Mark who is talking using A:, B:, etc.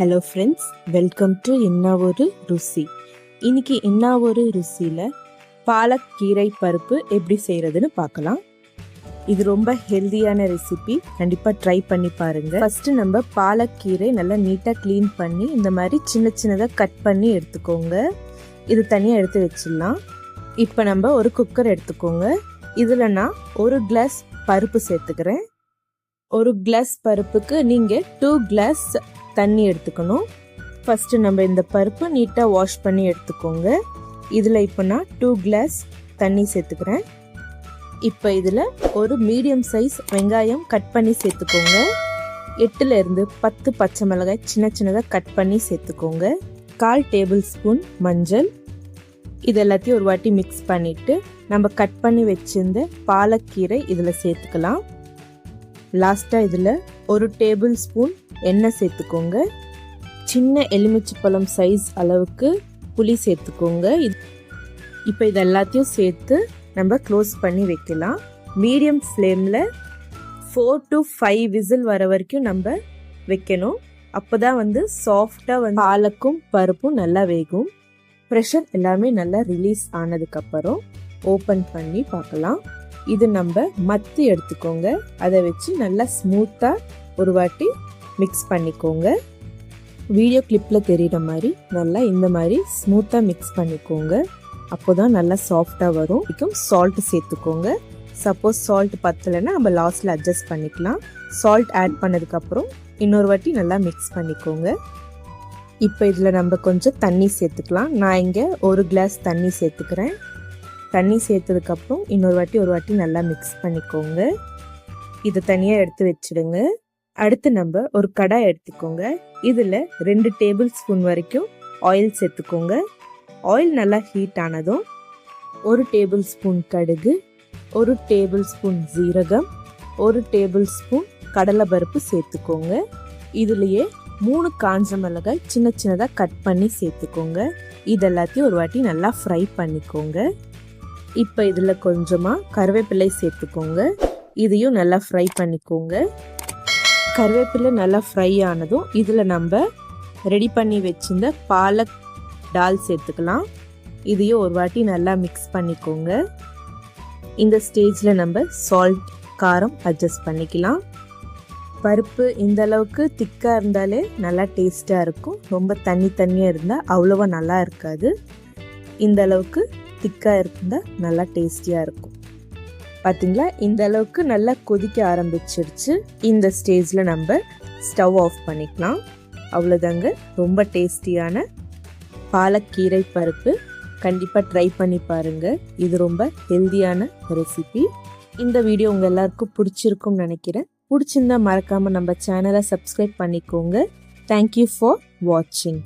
A: Hello friends welcome to என்ன ஒரு ருசி இன்னைக்கு என்ன ஒரு ருசியில் பாலக்கீரை பருப்பு எப்படி செய்கிறதுன்னு பார்க்கலாம். இது ரொம்ப ஹெல்தியான ரெசிபி கண்டிப்பாக ட்ரை பண்ணி பாருங்கள் ஃபஸ்ட்டு நம்ம பாலக்கீரை நல்லா நீட்டாக க்ளீன் பண்ணி இந்த மாதிரி சின்ன சின்னதாக கட் பண்ணி எடுத்துக்கோங்க. இது தனியாக எடுத்து வச்சிடலாம். இப்போ நம்ம ஒரு குக்கர் எடுத்துக்கோங்க. இதில் நான் ஒரு கிளாஸ் பருப்பு சேர்த்துக்கிறேன். ஒரு கிளாஸ் பருப்புக்கு நீங்கள் டூ கிளாஸ் தண்ணி எடுத்துக்கணும். ஃபஸ்ட்டு நம்ம இந்த பருப்பு நீட்டாக வாஷ் பண்ணி எடுத்துக்கோங்க. இதில் இப்போ நான் டூ கிளாஸ் தண்ணி சேர்த்துக்கிறேன். இப்போ இதில் ஒரு மீடியம் சைஸ் வெங்காயம் கட் பண்ணி சேர்த்துக்கோங்க. எட்டுலேருந்து பத்து பச்சை மிளகாய் சின்ன சின்னதாக கட் பண்ணி சேர்த்துக்கோங்க. கால் டேபிள் ஸ்பூன் மஞ்சள். இது எல்லாத்தையும் ஒரு வாட்டி மிக்ஸ் பண்ணிவிட்டு நம்ம கட் பண்ணி வச்சிருந்த பாலக்கீரை இதில் சேர்த்துக்கலாம். லாஸ்ட்டாக இதில் ஒரு டேபிள் ஸ்பூன் எண்ணெய் சேர்த்துக்கோங்க. சின்ன எலுமிச்சைப்பழம் சைஸ் அளவுக்கு புளி சேர்த்துக்கோங்க. இப்போ இது எல்லாத்தையும் சேர்த்து நம்ம க்ளோஸ் பண்ணி வைக்கலாம். மீடியம் ஃப்ளேமில் ஃபோர் டு ஃபைவ் விசில் வர வரைக்கும் நம்ம வைக்கணும். அப்போ தான் வந்து சாஃப்டாக வந்து பாலக்கும் பருப்பும் நல்லா வேகும். ப்ரெஷர் எல்லாமே நல்லா ரிலீஸ் ஆனதுக்கப்புறம் ஓப்பன் பண்ணி பார்க்கலாம். இது நம்ம மத்து எடுத்துக்கோங்க. அதை வச்சு நல்லா ஸ்மூத்தாக ஒரு வாட்டி மிக்ஸ் பண்ணிக்கோங்க. வீடியோ கிளிப்பில் தெரிகிற மாதிரி நல்லா இந்த மாதிரி ஸ்மூத்தாக மிக்ஸ் பண்ணிக்கோங்க. அப்போ தான் நல்லா சாஃப்டாக வரும். இதுக்கும் சால்ட் சேர்த்துக்கோங்க. சப்போஸ் சால்ட் பத்தலைன்னா நம்ம லாஸ்ட்டில் அட்ஜஸ்ட் பண்ணிக்கலாம். சால்ட் ஆட் பண்ணதுக்கப்புறம் இன்னொரு வாட்டி நல்லா மிக்ஸ் பண்ணிக்கோங்க. இப்போ இதில் நம்ம கொஞ்சம் தண்ணி சேர்த்துக்கலாம். நான் இங்கே ஒரு கிளாஸ் தண்ணி சேர்த்துக்கிறேன். தண்ணி சேர்த்ததுக்கப்புறம் இன்னொரு வாட்டி ஒரு வாட்டி நல்லா மிக்ஸ் பண்ணிக்கோங்க. இதை தனியாக எடுத்து வச்சிடுங்க. அடுத்து நம்ம ஒரு கடாய் எடுத்துக்கோங்க. இதில் ரெண்டு டேபிள் ஸ்பூன் வரைக்கும் ஆயில் சேர்த்துக்கோங்க. ஆயில் நல்லா ஹீட் ஆனதும் ஒரு டேபிள் ஸ்பூன் கடுகு ஒரு டேபிள் ஸ்பூன் ஜீரகம் ஒரு டேபிள் ஸ்பூன் கடலைப்பருப்பு சேர்த்துக்கோங்க. இதுலேயே மூணு காஞ்ச மிளகாய் சின்ன சின்னதாக கட் பண்ணி சேர்த்துக்கோங்க. இது எல்லாத்தையும் ஒரு வாட்டி நல்லா ஃப்ரை பண்ணிக்கோங்க. இப்போ இதில் கொஞ்சமாக கருவேப்பிலை சேர்த்துக்கோங்க. இதையும் நல்லா ஃப்ரை பண்ணிக்கோங்க. கருவேப்பிலை நல்லா ஃப்ரை ஆனதும் இதில் நம்ம ரெடி பண்ணி வச்சிருந்த பாலக் டால் சேர்த்துக்கலாம். இதையும் ஒரு வாட்டி நல்லா மிக்ஸ் பண்ணிக்கோங்க. இந்த ஸ்டேஜில் நம்ம சால்ட் காரம் அட்ஜஸ்ட் பண்ணிக்கலாம். பருப்பு இந்த அளவுக்கு திக்காக இருந்தாலே நல்லா டேஸ்ட்டாக இருக்கும். ரொம்ப தண்ணி தண்ணியாக இருந்தால் அவ்வளோவா நல்லா இருக்காது. இந்த அளவுக்கு திக்காக இருந்தால் நல்லா டேஸ்டியாக இருக்கும். பார்த்தீங்களா இந்த அளவுக்கு நல்லா கொதிக்க ஆரம்பிச்சிருச்சு. இந்த ஸ்டேஜில் நம்ம ஸ்டவ் ஆஃப் பண்ணிக்கலாம். அவ்வளோதாங்க ரொம்ப டேஸ்டியான பாலக்கீரை பருப்பு. கண்டிப்பாக ட்ரை பண்ணி பாருங்கள் இது ரொம்ப ஹெல்தியான ரெசிபி. இந்த வீடியோ உங்கள் எல்லாருக்கும் பிடிச்சிருக்கும்னு நினைக்கிறேன். பிடிச்சிருந்தா மறக்காமல் நம்ம சேனலை சப்ஸ்கிரைப் பண்ணிக்கோங்க. தேங்க்யூ ஃபார் வாட்சிங்